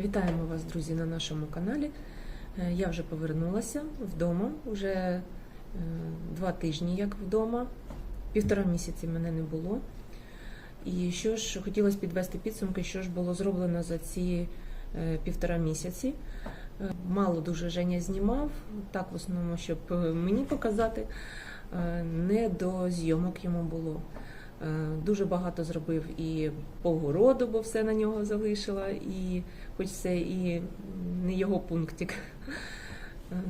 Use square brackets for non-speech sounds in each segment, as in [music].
Вітаємо вас, друзі, на нашому каналі. Е, Я вже повернулася вдома. Уже е, два тижні як вдома. Півтора місяці мене не було. І що ж хотілося підвести підсумки, що ж було зроблено за ці е, півтора місяці. Мало дуже Женя знімав, так в основному, щоб мені показати. Не до зйомок йому було. Е, Дуже багато зробив і по городу, бо все на нього залишила, і хоч це і не його пунктик. Е,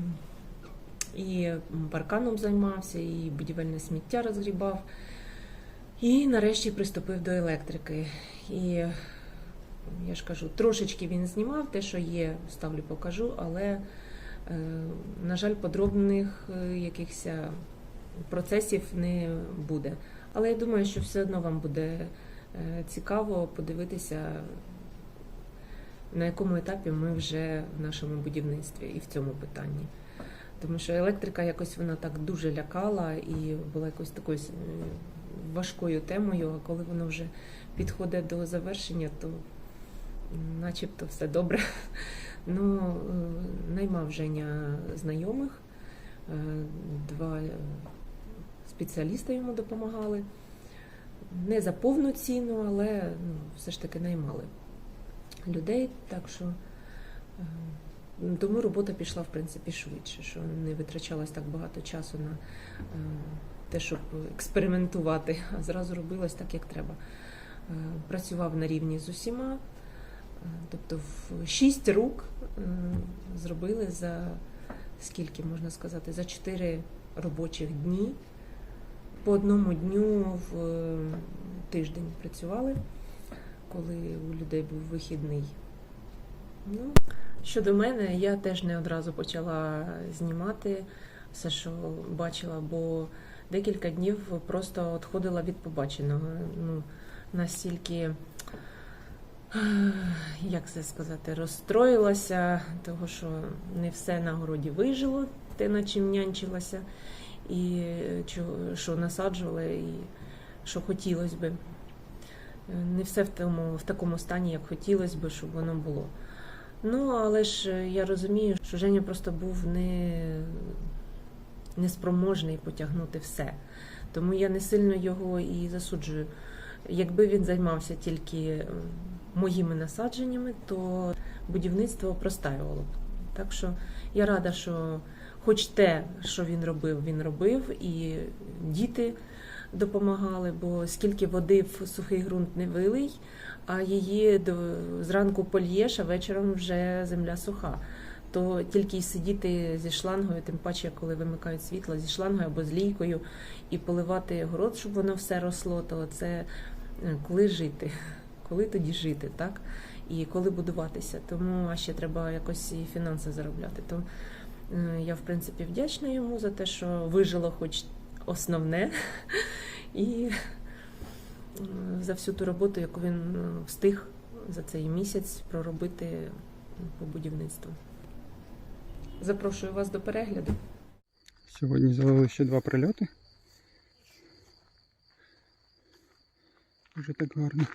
І парканом займався, і будівельне сміття розгрібав. І нарешті приступив до електрики. І я ж кажу, трошечки він знімав, те, що є, ставлю, покажу, але, е, на жаль, подробних якихось процесів не буде. Але я думаю, що все одно вам буде е, цікаво подивитися, на якому етапі ми вже в нашому будівництві і в цьому питанні. Тому що електрика якось вона так дуже лякала і була якось такою е, важкою темою, а коли воно вже підходить до завершення, то начебто все добре. [laughs] Ну, е, наймав Женя знайомих, два спеціаліста йому допомагали. Не за повну ціну, але ну, все ж таки наймали людей. Так що е, тому робота пішла в принципі швидше, що не витрачалось так багато часу на е, те, щоб експериментувати, а зразу робилось так, як треба. Е, Працював на рівні з усіма, тобто в шість рук зробили за скільки можна сказати, за чотири робочих дні. По одному дню в е, тиждень працювали, коли у людей був вихідний. Ну, щодо мене, я теж не одразу почала знімати все, що бачила, бо декілька днів просто відходила від побаченого. Ну, настільки, як це сказати, розстроїлася, того, що не все на городі вижило, те, на чим нянчилася, і що насаджувала, і що хотілося би. Не все в, тому, в такому стані, як хотілося би, щоб воно було. Ну, але ж е, я розумію, що Женя просто був не, неспроможний потягнути все. Тому я не сильно його і засуджую. Якби він займався тільки моїми насадженнями, то будівництво простаювало б. Так що я рада, що хоч те, що він робив, він робив, і діти допомагали, бо скільки води в сухий ґрунт не вилий, а її зранку польєш, а вечором вже земля суха. То тільки й сидіти зі шлангою, тим паче, коли вимикають світло зі шлангою або з лійкою, і поливати город, щоб воно все росло, то це е, коли жити, [laughs] коли тоді жити, так? І коли будуватися. Тому а ще треба якось і фінанси заробляти. То я, в принципі, вдячна йому за те, що вижило хоч основне, і е, за всю ту роботу, яку він е, встиг за цей місяць проробити по будівництву. Запрошую вас до перегляду. Сьогодні залили ще два прильоти. Дуже так гарно.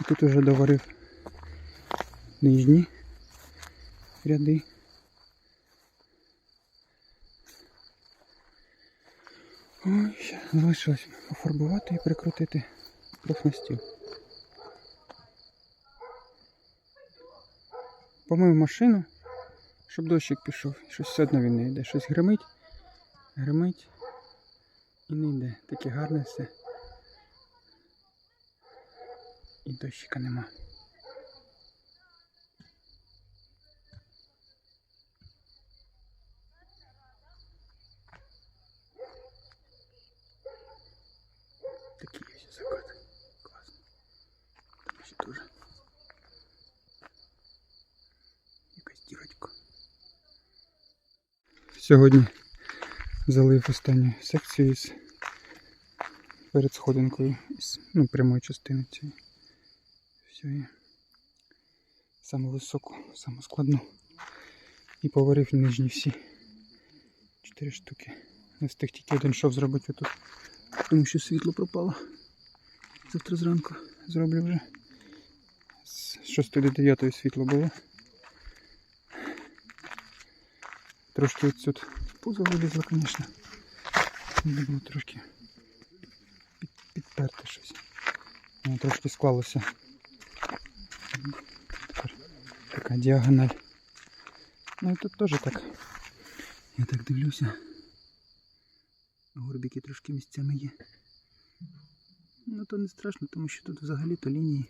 І тут уже доварив нижні ряди. Ой, ще залишилось пофарбувати і прикрутити профнастіл. Помив машину, щоб дощик пішов. Щось все одно він не йде. Щось гримить, гримить і не йде. Таке гарне все. І дощика нема. Такий ось закат. Класно. Там ще дуже. Якась дірочка. Сьогодні залив останню секцію із перед сходинкою із ну, прямої частини цієї. Всієї. Саму високу, саму складну. І поварив нижні всі. Чотири штуки. Не встиг тільки один шов зробити тут. Тому що світло пропало. Завтра зранку зроблю вже з 6 до 9 світло було. Трошки тут пузо вилізло, звісно. Треба було трошки під, щось. Воно трошки склалося. Тепер така діагональ. Ну і тут теж так. Я так дивлюся. Горбики трошки місцями є. Ну то не страшно, тому що тут взагалі то лінії.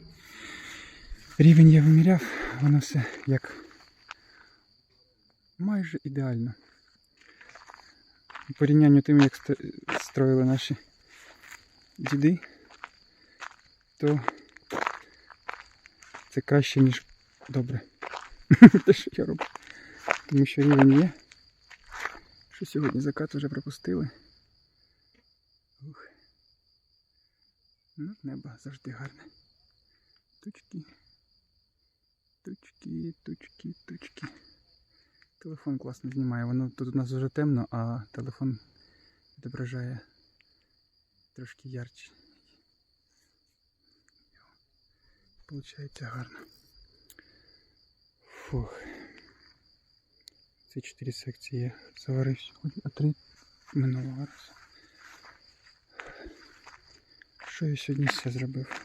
Рівень я виміряв, воно все як майже ідеально. У порівнянні тим, як строїли наші діди, то це краще, ніж добре. [laughs] Те, що я роблю. Тому що рівень є. Що сьогодні закат вже пропустили. Ух. Ну, небо завжди гарне. Тучки. Тучки, тучки, тучки. Телефон класно знімає. Воно тут у нас вже темно, а телефон відображає трошки ярче. Получається гарно. Фух. Ці чотири секції я заварив сьогодні, а три минулого разу. Що я сьогодні все зробив?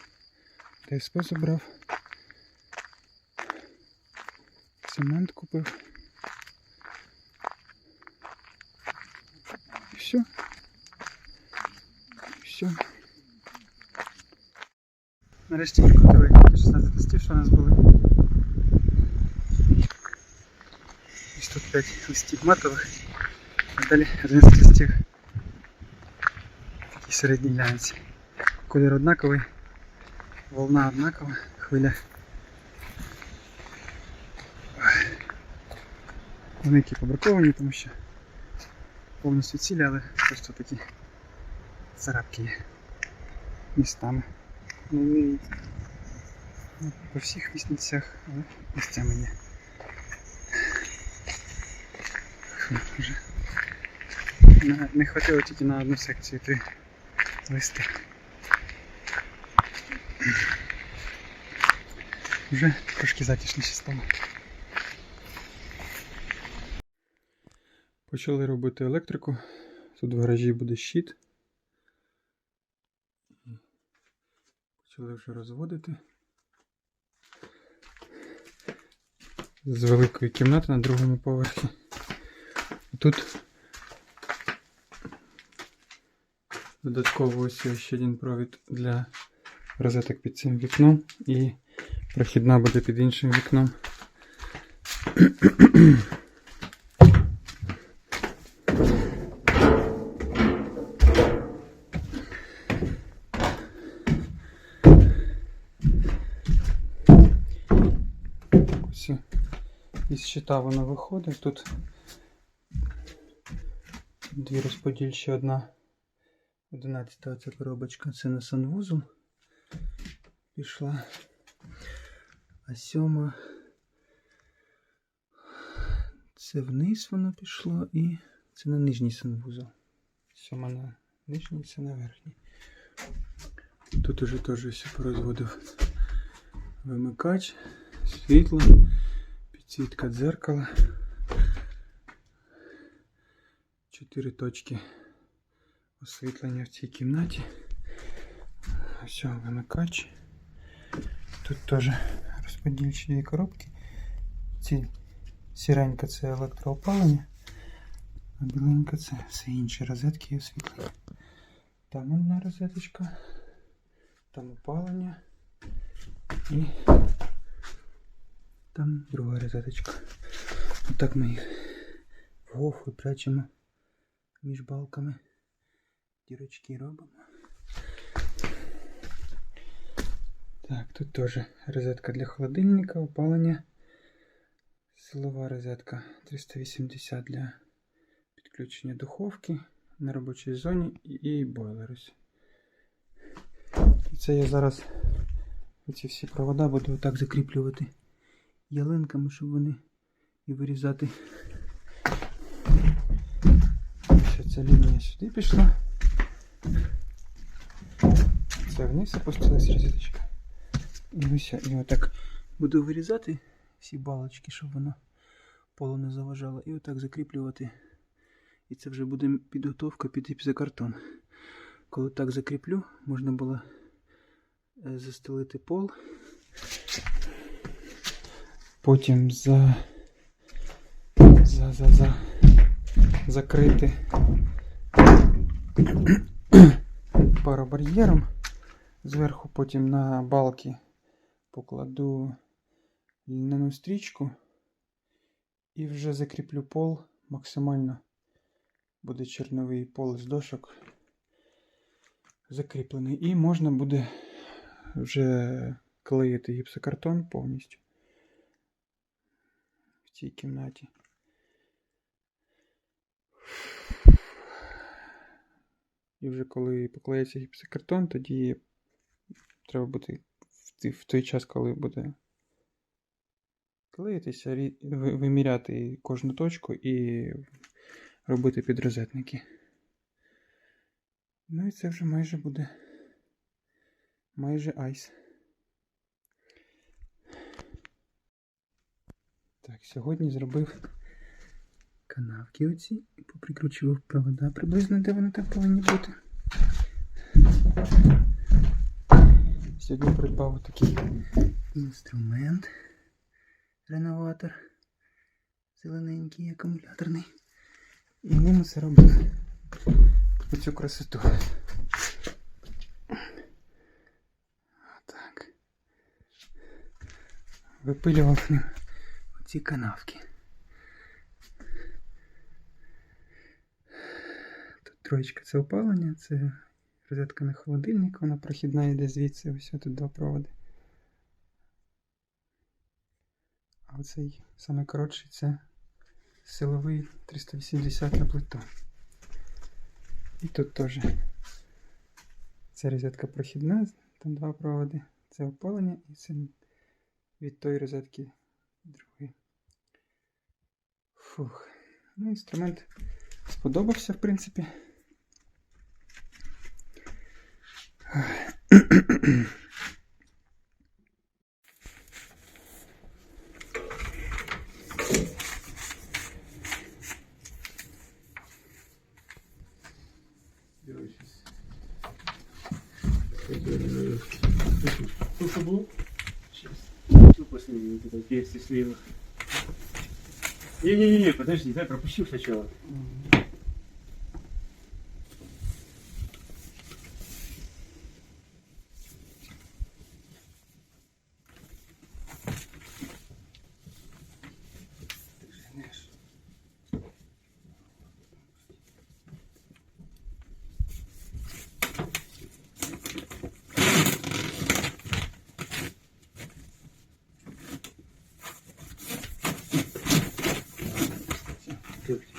ТСП забрав. Цемент купив. все. І все. Нарешті прикрутили 16 листів, що у нас були. Ось тут 5 листів матових. А далі 11 листів. Такі середні глянці. Колір однаковий, волна однакова, хвиля. Вони які побраковані, тому що повністю цілі, але просто такі царапки є містами. Ну, не по всіх місцях, але місцями є. Не, не хватило тільки на одну секцію три листи. Вже трошки затишніше стало. Почали робити електрику. Тут в гаражі буде щит. Почали вже розводити. З великої кімнати на другому поверхі. Тут додатково ось ще один провід для розеток під цим вікном і прохідна буде під іншим вікном. Ось щита воно виходить. Тут дві розподільчі, одна 11 оця коробочка, це на санвузол пішла. А сьома це вниз воно пішло і це на нижній санвузол. Сьома на нижній, це на верхній. Тут уже теж все порозводив вимикач, світло, підсвітка дзеркала. Чотири точки освітлення в цій кімнаті. Все, вимикач. Тут теж розподільчі дві коробки. Ці сіренька це електроопалення, а біленька це все інші розетки і освітлення. Там одна розеточка, там опалення і там друга розеточка. Отак ми їх в гофу прячемо між балками. Дірочки робимо. Так, тут теж розетка для холодильника, опалення. Силова розетка 380 для підключення духовки на робочій зоні і, бойлер. Це я зараз ці всі провода буду отак закріплювати ялинками, щоб вони і вирізати. Ще ця лінія сюди пішла. Це вниз опустилась розеточка. І ось і отак Буду вирізати всі балочки, щоб воно полу не заважало. І отак закріплювати. І це вже буде підготовка під гіпсокартон. Коли так закріплю, можна було е, застелити пол. Потім за, за, за, за, закрити [coughs] паробар'єром. Зверху потім на балки покладу льняну стрічку і вже закріплю пол максимально. Буде черновий пол з дошок закріплений. І можна буде вже клеїти гіпсокартон повністю цій кімнаті. І вже коли поклеїться гіпсокартон, тоді треба буде в той- час, коли буде клеїтися, виміряти кожну точку і робити підрозетники. Ну і це вже майже буде майже айс. Так, сьогодні зробив канавки оці і поприкручував провода приблизно, де вони так повинні бути. Сьогодні придбав такий інструмент. Реноватор. Зелененький, акумуляторний. І ним це робив оцю красоту. Так. Випилював ним оці канавки. Тут троєчка це опалення, це розетка на холодильник, вона прохідна йде звідси, ось тут два проводи. А оцей саме коротший це силовий 380 на плиту. І тут теж це розетка прохідна, там два проводи. Це опалення і це від тої розетки другий. Фух. Ну, інструмент сподобався, в принципі. Сколько было? Сейчас. Ну, последний вот этот вместе слева. Не-не-не, подожди, дай пропущу сначала.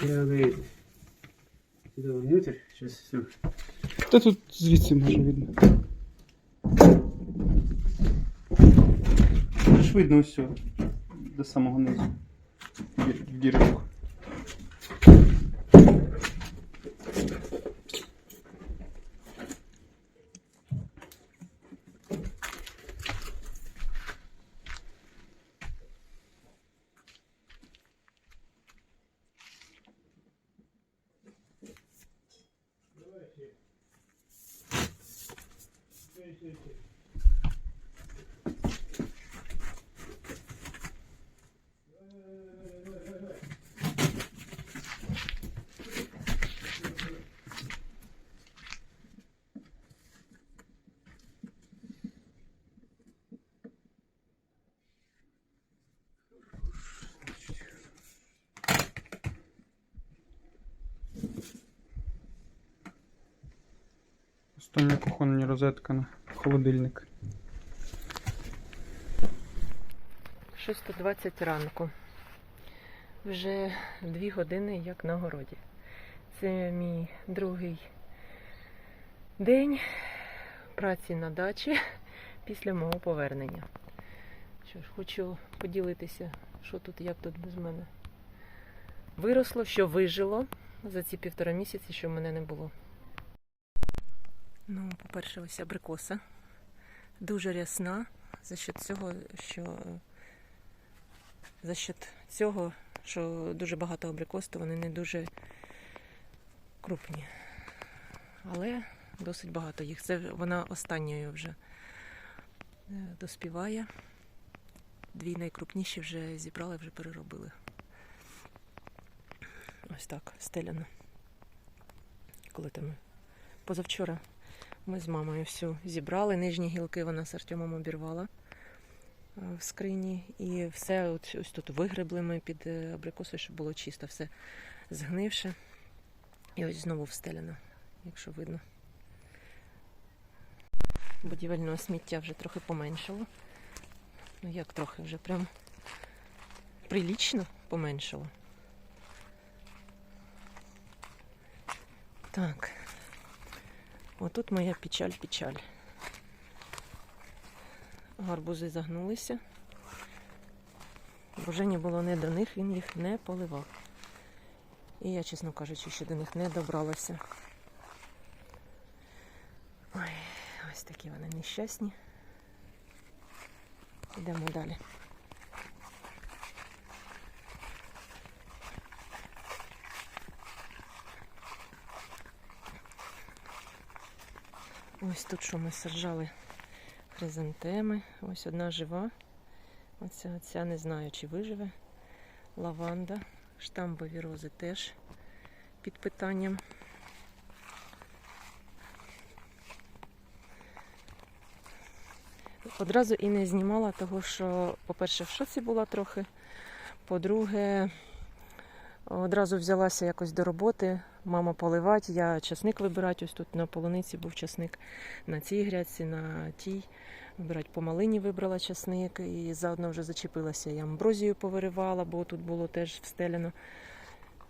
Надо это. Внутрь. Сейчас все. Та тут звідси може видно. Це ж видно все до самого низу. Дір- Остання кухонна розетка на холодильник. 6.20 ранку. Вже дві години як на городі. Це мій другий день праці на дачі після мого повернення. Що ж, хочу поділитися, що тут, як тут без мене виросло, що вижило за ці півтора місяці, що мене не було. Ну, по-перше, ось абрикоса. Дуже рясна за счет цього, що за счет цього, що дуже багато абрикос, то вони не дуже крупні. Але досить багато їх. Це вона останньою вже е, доспіває. Дві найкрупніші вже зібрали, вже переробили. Ось так, стеляно. Коли там позавчора ми з мамою всю зібрали. Нижні гілки вона з Артемом обірвала е, в скрині. І все ось тут вигребли ми під е, абрикосою, щоб було чисто, все згнивше. І ось знову встеляно, якщо видно. Будівельного сміття вже трохи поменшало. Ну як трохи вже прям прилічно поменшало. Так. Отут моя печаль-печаль. Гарбузи загнулися. Бо Жені було не до них, він їх не поливав. І я, чесно кажучи, ще до них не добралася. Ой, ось такі вони нещасні. Йдемо далі. Ось тут що ми саджали хризантеми. Ось одна жива. Оця, ця не знаю, чи виживе. Лаванда. Штамбові рози теж під питанням. Одразу і не знімала, того що, по-перше, в шоці була трохи. По-друге, одразу взялася якось до роботи. Мама поливати, я часник вибирати. Ось тут на полуниці був часник на цій грядці, на тій. Вибирати по малині вибрала часник і заодно вже зачепилася. Я амброзію повиривала, бо тут було теж встеляно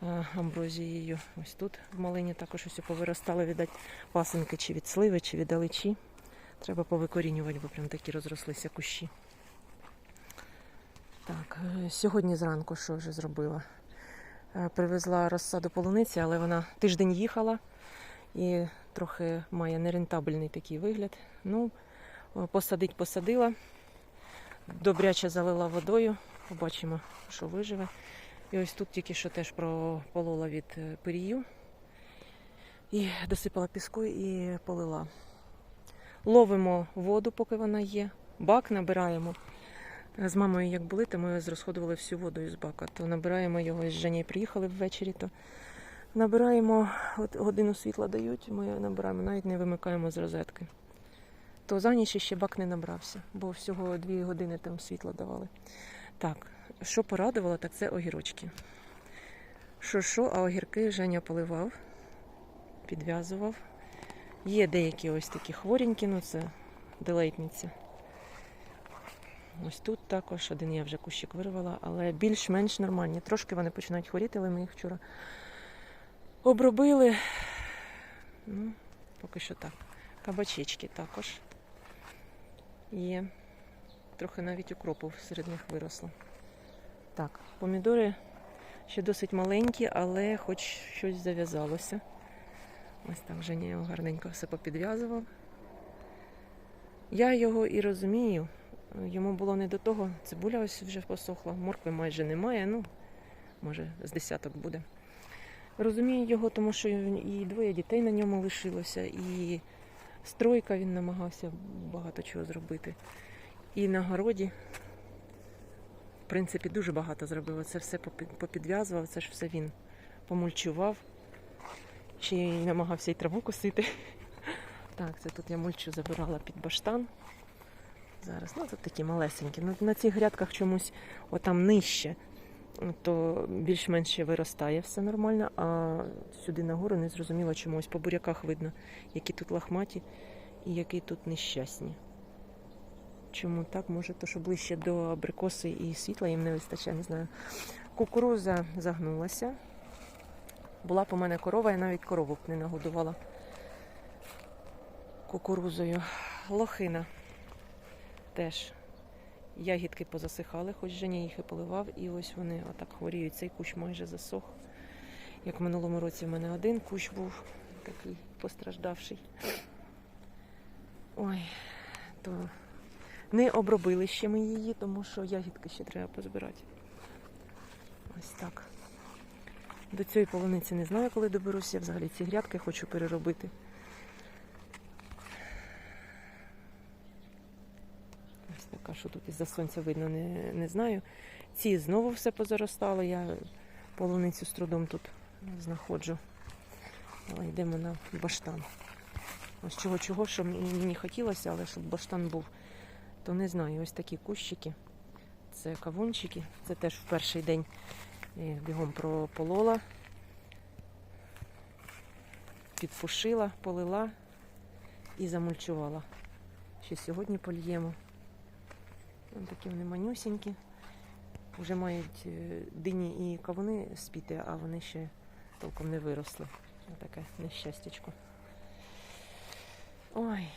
е, амброзією. Ось тут в малині також ось повиростали, віддать пасинки чи від сливи, чи від аличі. Треба повикорінювати, бо прям такі розрослися кущі. Так, е, сьогодні зранку що вже зробила? Е, Привезла розсаду полуниці, але вона тиждень їхала і трохи має нерентабельний такий вигляд. Ну, е, посадить посадила, добряче залила водою, побачимо, що виживе. І ось тут тільки що теж прополола від е, пирію і досипала піску і полила. Ловимо воду, поки вона є. Бак набираємо. З мамою як були, то ми зрозходували всю воду із бака. То набираємо його з Женєю приїхали ввечері, то набираємо, от годину світла дають, ми набираємо, навіть не вимикаємо з розетки. То за ніч ще бак не набрався, бо всього дві години там світла давали. Так, що порадувало, так це огірочки. Що що, а огірки Женя поливав, підв'язував. Є деякі ось такі хворенькі, ну це делейтниця. Ось тут також один я вже кущик вирвала, але більш-менш нормальні. Трошки вони починають хворіти, але ми їх вчора обробили. Ну, поки що так. Кабачечки також є. Трохи навіть укропу серед них виросло. Так, помідори ще досить маленькі, але хоч щось зав'язалося. Ось так Женя його гарненько все попідв'язував. Я його і розумію. Йому було не до того. Цибуля ось вже посохла, моркви майже немає, ну, може, з десяток буде. Розумію його, тому що і двоє дітей на ньому лишилося, і стройка він намагався багато чого зробити. І на городі, в принципі, дуже багато зробив. Це все попі- попідв'язував, це ж все він помульчував. Й намагався й траву косити. [laughs] Так, це тут я мульчу забирала під баштан. Зараз, ну тут такі малесенькі. Ну, на цих грядках чомусь отам нижче, то більш-менш виростає все нормально, а сюди нагору не зрозуміло чомусь. По буряках видно, які тут лахматі і які тут нещасні. Чому так? Може, то що ближче до абрикоси і світла їм не вистачає, не знаю. Кукуруза загнулася. Була у мене корова, я навіть корову не нагодувала кукурузою. Лохина теж ягідки позасихали, хоч Женя їх і поливав, і ось вони отак хворіють. Цей кущ майже засох. Як в минулому році в мене один кущ був такий постраждавший. Ой, то не обробили ще ми її, тому що ягідки ще треба позбирати. Ось так. До цієї полуниці не знаю, коли доберуся. Я взагалі ці грядки хочу переробити. Ось така, що тут із-за сонця видно, не, не знаю. Ці знову все позаростало. Я полуницю з трудом тут знаходжу. Але йдемо на баштан. Ось чого чого, що мені хотілося, але щоб баштан був, то не знаю. Ось такі кущики. Це кавунчики. Це теж в перший день е, бігом прополола, підпушила, полила і замульчувала. Ще сьогодні польємо. Ось такі вони манюсінькі. Вже мають е, дині і кавуни спіти, а вони ще толком не виросли. Ось таке нещастячко. Ой.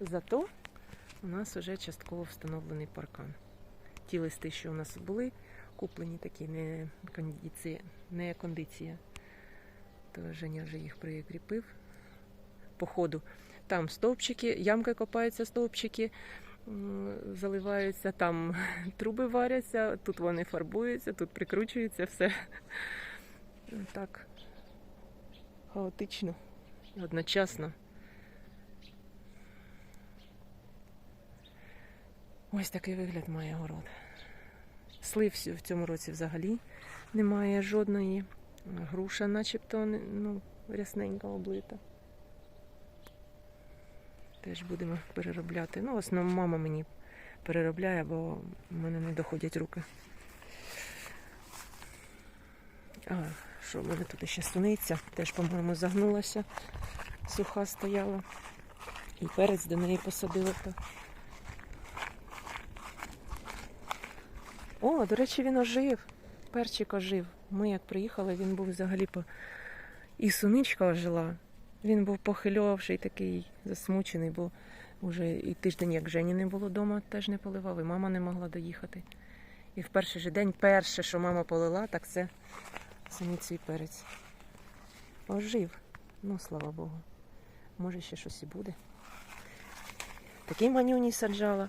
Зато у нас вже частково встановлений паркан. Ті листи, що у нас були, куплені такі не кондиція, не кондиція. То Женя вже їх прикріпив по ходу. Там стовпчики, ямки копаються, стовпчики заливаються, там [laughs] труби варяться, тут вони фарбуються, тут прикручуються, все так хаотично і одночасно. Ось такий вигляд має город. Слив в цьому році взагалі немає жодної. Груша начебто ну, рясненька облита. Теж будемо переробляти. Ну, в основному мама мені переробляє, бо в мене не доходять руки. А, що в мене тут ще суниця, теж, по-моєму, загнулася, суха стояла. І перець до неї посадила. Так. О, до речі, він ожив. Перчик ожив. Ми як приїхали, він був взагалі по. І суничка ожила. Він був похильовший, такий засмучений, бо вже і тиждень, як Жені не було вдома, теж не поливав, і мама не могла доїхати. І в перший же день перше, що мама полила, так це суницю і перець. Ожив. Ну, слава Богу. Може, ще щось і буде. Такий манюній саджала.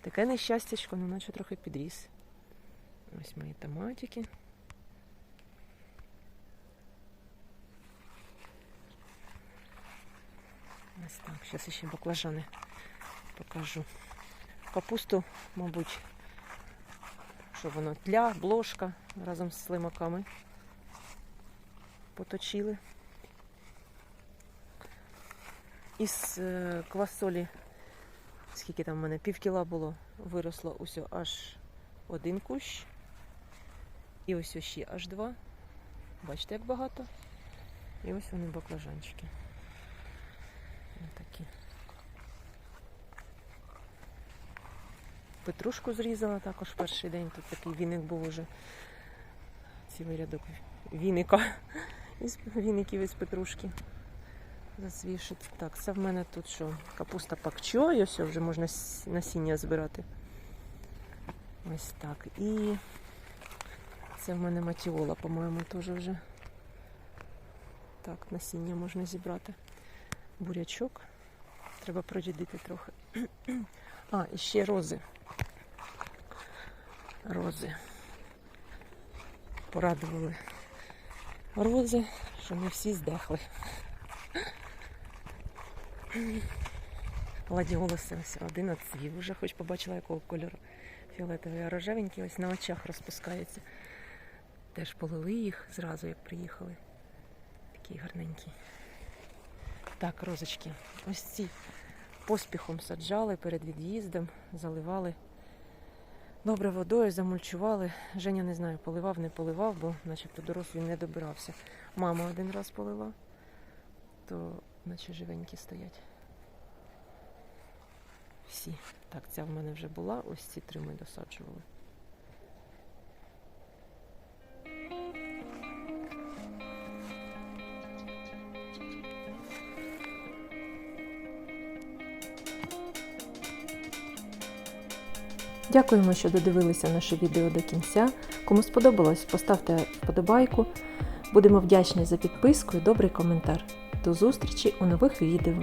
Таке нещастячко, ну наче трохи підріс. Ось мої томатики. Ось так, зараз ще баклажани покажу. Капусту, мабуть, що воно тля, бложка разом з слимаками поточили. Із е, квасолі, скільки там в мене, пів кіла було, виросло усьо аж один кущ. І ось ще аж два. Бачите, як багато. І ось вони баклажанчики. Ось такі. Петрушку зрізала також перший день. Тут такий віник був уже. Цілий рядок віника. Із віників із петрушки. Засвішить. Так, це в мене тут що? Капуста пакчо, і ось вже можна насіння збирати. Ось так. І це в мене матіола, по-моєму, теж вже. Так, насіння можна зібрати. Бурячок. Треба прорядити трохи. А, і ще рози. Рози. Порадували рози, що не всі здехли. Гладіолуси ось один оцвів вже, хоч побачила якого кольору. Фіолетовий, а рожевенький ось на очах розпускається. Теж полили їх зразу, як приїхали. Такі гарненькі. Так, розочки. Ось ці поспіхом саджали перед від'їздом, заливали. Добре водою замульчували. Женя не знаю, поливав, не поливав, бо начебто дорослий не добирався. Мама один раз полила, то наче живенькі стоять. Всі. Так, ця в мене вже була, ось ці три ми досаджували. Дякуємо, що додивилися наше відео до кінця. Кому сподобалось, поставте вподобайку. Будемо вдячні за підписку і добрий коментар. До зустрічі у нових відео.